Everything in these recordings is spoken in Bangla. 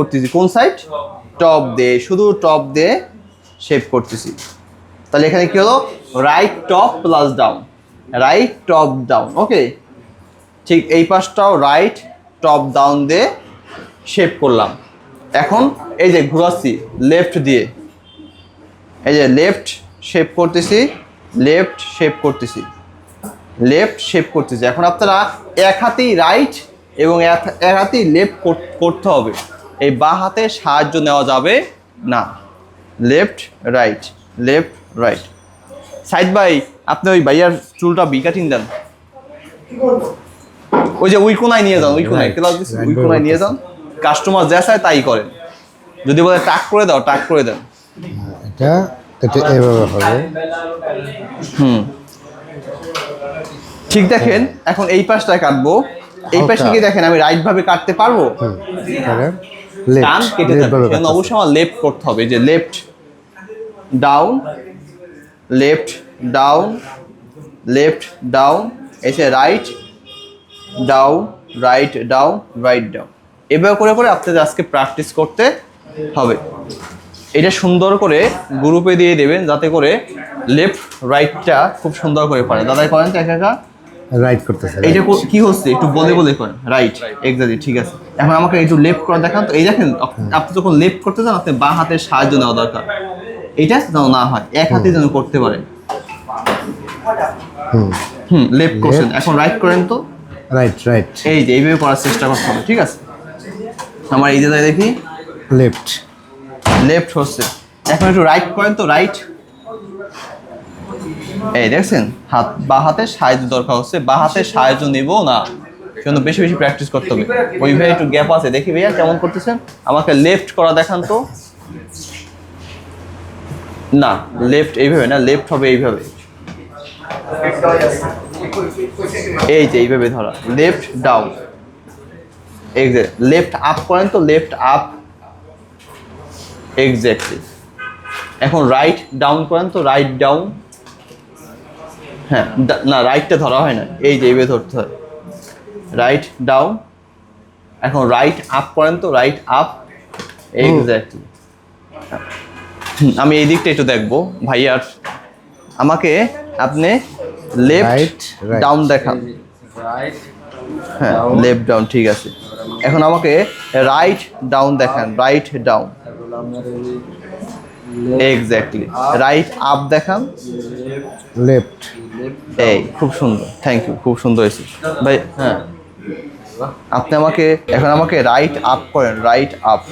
করতেছি। কোন সাইড টপ দিয়ে। শুধু টপ দিয়ে শেপ করতেছি। তাহলে এখানে কি হলো? Right top plus down right top down okay ঠিক এই পাশটাও রাইট টপ ডাউন দিয়ে শেপ করলাম। এখন এই যে ঘুরাচ্ছি লেফট দিয়ে। এই যে লেফট শেপ করতেছি লেফট শেপ করতেছি। লেফট শেপ করতেছি। এখন আপনারা এক হাতেই রাইট এবং এক হাতেই লেফট করতে হবে। এই বা হাতে সাহায্য নেওয়া যাবে না। Left right left right side by আপনি ওই ভাইয়ার চুলটা বি কাটিং দেন। ওই যে ওই কোনায় নিয়ে যান ওই কোনায় Right, ক্লাস ওই কোনায় নিয়ে যান। কাস্টমার যা চায় তাই করেন। যদি বলে টাক করে দাও টাক করে দেন। এটা এটা এভাবে হবে। হুম। ঠিক দেখেন এখন এই পাশটায় কাটবো। এই পাশে কি দেখেন আমি রাইট ভাবে কাটতে পারব? লেফট কেটে যাবে অবশ্যই আমার লেফট করতে হবে। যে left down left down left down এসে right down right down right down এভাবে করে করে আপনাদের আজকে প্র্যাকটিস করতে হবে। এটা সুন্দর করে গ্রুপে দিয়ে দেবেন যাতে করে লেফট রাইটটা খুব সুন্দর করে পারে দাদাই করেন তো একা একা? রাইট করতেছে এইটা কো- হচ্ছে? একটু বলে বলে করেন। রাইট এক্স্যাক্টলি ঠিক আছে। এখন আমাকে একটু লেফট করে দেখান তো। এই দেখেন আপনি যখন লেফট করতে চান আপনি বাঁ হাতের সাহায্য নেওয়া দরকার। এটা যেন না হয় এক হাতে যেন করতে পারেন। হুম। হুম লেফট করছেন। এখন রাইট করেন তো। রাইট রাইট এই যে এইভাবে করার চেষ্টা করতে হবে ঠিক আছে? আমার এই যে দেখি। লেফট লেফট হচ্ছে। এখন একটু রাইট করেন তো রাইট এই দেখছেন? হাত বা হাতে সাহায্য দরকার হচ্ছে, বা হাতে সাহায্য নেব না। সেজন্য বেশি বেশি প্র্যাকটিস করতে হবে। ওই ভাই একটু গ্যাপ আছে, দেখি ভাইয়া কেমন করতেছেন? আমাকে লেফট করা দেখান তো। না লেফট এইভাবে না লেফট হবে এইভাবে। এই যে এইভাবে ধরা। Left down exact left up করেন তো লেফট আপ এক্স্যাক্টলি এখন রাইট ডাউন করেন তো রাইট ডাউন হ্যাঁ ডা- না রাইটটা ধরা হয় না। এই যে এইভাবে ধরতে হয়। রাইট ডাউন এখন রাইট আপ করেন তো রাইট আপ এক্স্যাক্টলি আমি এই দিকটা একটু দেখব। ভাইয়ার আমাকে আপনি লেফট. ডাউন দেখান। হ্যাঁ লেফট ডাউন ঠিক আছে। এখন আমাকে রাইট ডাউন দেখান right down exactly right up দেখান। লেফট এই খুব সুন্দর থ্যাংক ইউ খুব সুন্দর হয়েছে ভাই হ্যাঁ। আপনি আমাকে এখন আমাকে রাইট আপ করেন রাইট আপ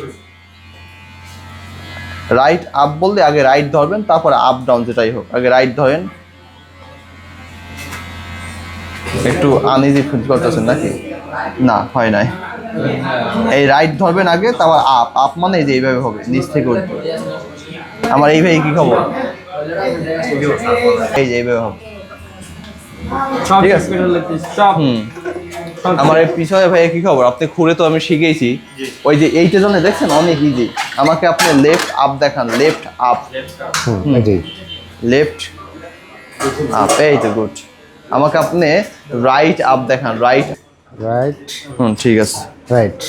রাইট আপ বললে আগে রাইট ধরবেন তারপরে আপ ডাউন যেটাই হোক আগে রাইট ধরেন। একটু আনইজি ফিল করতেছেন নাকি? না হয় নাই। এই রাইট ধরবেন আগে তারপর আপ আপ মানে এই যে এইভাবে হবে নিচ থেকে উঠবে আমার এই ভাই কি খবর? এই যে এইভাবে হবে। ঠিক আছে। সব। আমার এই পিছনে ভাই কি খবর? আপনি খুঁড়ে তো আমি শিখেছি। ওই যে এইটা জন্য দেখছেন অনেক ইজি আমাকে আপনি লেফট আপ দেখান লেফট আপ লেফট আপ এই তো গুড আমাকে আপনি রাইট আপ দেখান রাইট রাইট হুম ঠিক আছে। রাইট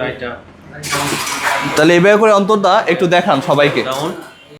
রাইট তাহলে এইভাবে করে অন্তরটা একটু দেখান সবাইকে। ডাউন